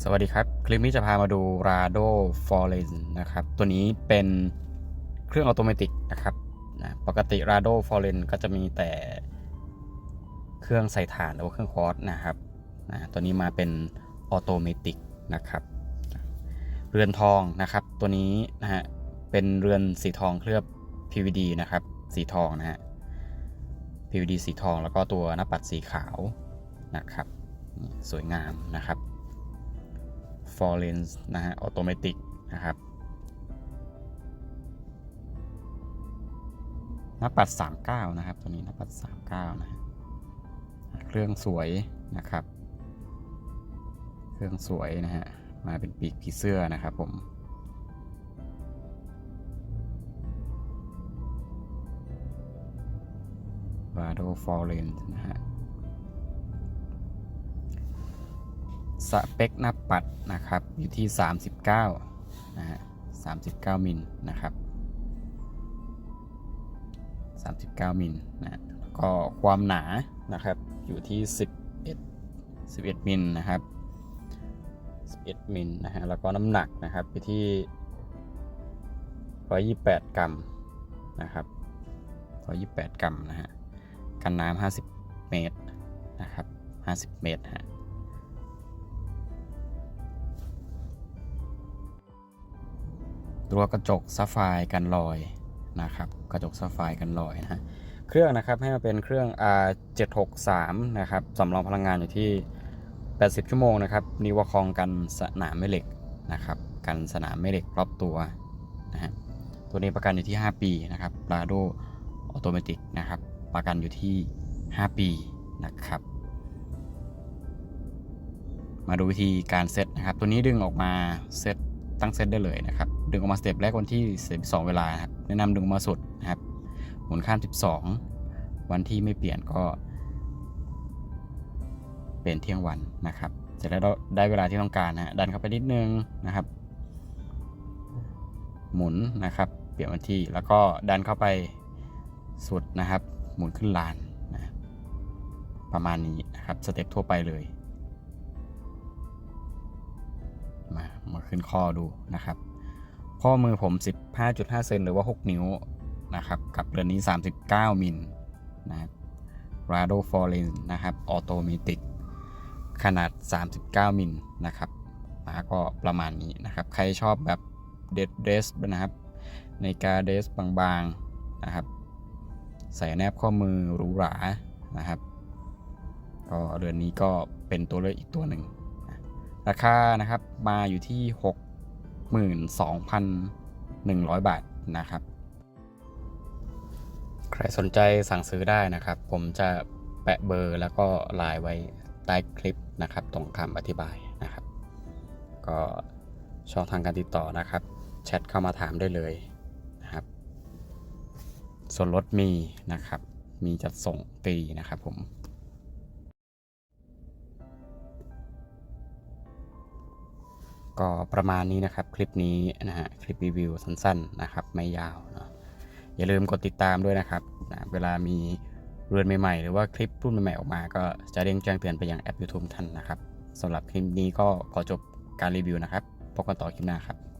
สวัสดีครับ คลิปนี้จะพามาดู Rado f o r e n นะครับ ตัวนี้เป็นเครื่องอัตโนมัตินะครับนะปกติ Rado f o r e n ก็จะมีแต่เครื่องใส่ถ่านหรือว่าเครื่องคอร์สนะครับนะตัวนี้มาเป็นออโตเมติกนะครับ เรือนทองนะครับ ตัวนี้นะฮะเป็นเรือนสีทองเคลือบ PVD นะครับ สีทองนะฮะ PVD สีทองแล้วก็ตัวหน้าปัดสีขาวนะครับ สวยงามนะครับ f o r e n นะฮะออโตเมติกนะครับหน้าปัด 39 นะครับ ตัวนี้หน้าปัด 39 นะฮะเครื่องสวยนะครับ เครื่องสวยนะฮะ มาเป็นปีกผีเสื้อนะครับผม r a d o f o r e n นะฮะ สเปคหน้าปัดนะครับ อยู่ที่ 39นะฮะ39 มิลนะครับ 39 มิลนะแล้วก็ความหนานะครับอยู่ที่ 11 11 มิลนะครับ 11 มิลนะฮะแล้วก็น้ำหนักนะครับอยู่ที่ 128 กรัมนะครับ128 กรัมนะฮะกันน้ำ50 เมตรนะครับ 50 เมตรฮะ ตัวกระจกซัฟไฟกันรอยนะครับ กระจกซัฟไฟกันรอยนะฮะ เครื่องนะครับให้มาเป็นเครื่อง R763 นะครับสำรองพลังงานอยู่ที่ 80 ชั่วโมงนะครับนิวคองกันสนามแม่เหล็กนะครับ กันสนามแม่เหล็กรอบตัวนะฮะ ตัวนี้ประกันอยู่ที่ 5 ปีนะครับลาโดออโตเมติกนะครับ ประกันอยู่ที่ 5 ปีนะครับ มาดูวิธีการเซตนะครับ ตัวนี้ดึงออกมาเซตตั้งเซตได้เลยนะครับ ดึงออกมาสเต็ปแรกวันที่12เวลาครับแนะนำดึงมาสุดนะครับหมุนข้าม 12 วันที่ไม่เปลี่ยนก็ เปลี่ยนเที่ยงวันนะครับเสร็จแล้วเราได้เวลาที่ต้องการนะฮะดันเข้าไปนิดนึงนะครับ หมุนนะครับ เปลี่ยนวันที่แล้วก็ดันเข้าไปสุดนะครับ หมุนขึ้นลานนะประมาณนี้นะครับสเต็ปทั่วไปเลยมามาขึ้นข้อดูนะครับ ข้อมือผม 15.5 เซนหรือว่า 6 นิ้วนะครับ กับเรือนนี้ 39 มิลนะครับ Rado f o r e n นะครับออโตเมติกขนาด 39 มิลนะครับมาก็ประมาณนี้นะครับ ใครชอบแบบเดดเดสนะครับในกาเดสบางๆนะครับ ใส่แนบข้อมือหรูหรานะครับ ก็เรือนนี้ก็เป็นตัวเลือกอีกตัวหนึ่ง ราคานะครับมาอยู่ที่ 62,100 บาทนะครับ ใครสนใจสั่งซื้อได้นะครับ ผมจะแปะเบอร์แล้วก็ไลน์ไว้ใต้คลิปนะครับ ตรงคำอธิบายนะครับ ก็ช่องทางการติดต่อนะครับแชทเข้ามาถามได้เลยนะครับ ส่วนลดมีนะครับ มีจัดส่งฟรีนะครับผม ก็ประมาณนี้นะครับคลิปนี้นะฮะคลิปรีวิวสั้นๆนะครับไม่ยาวเนาะอย่าลืมกดติดตามด้วยนะครับนะเวลามีเรือนใหม่ๆ หรือว่าคลิปรุ่นใหม่ๆ ออกมา ก็จะเร่งแจ้งเตือนไปยังแอป YouTube ทันนะครับสำหรับคลิปนี้ก็ขอจบการรีวิวนะครับพบกันต่อคลิปหน้าครับ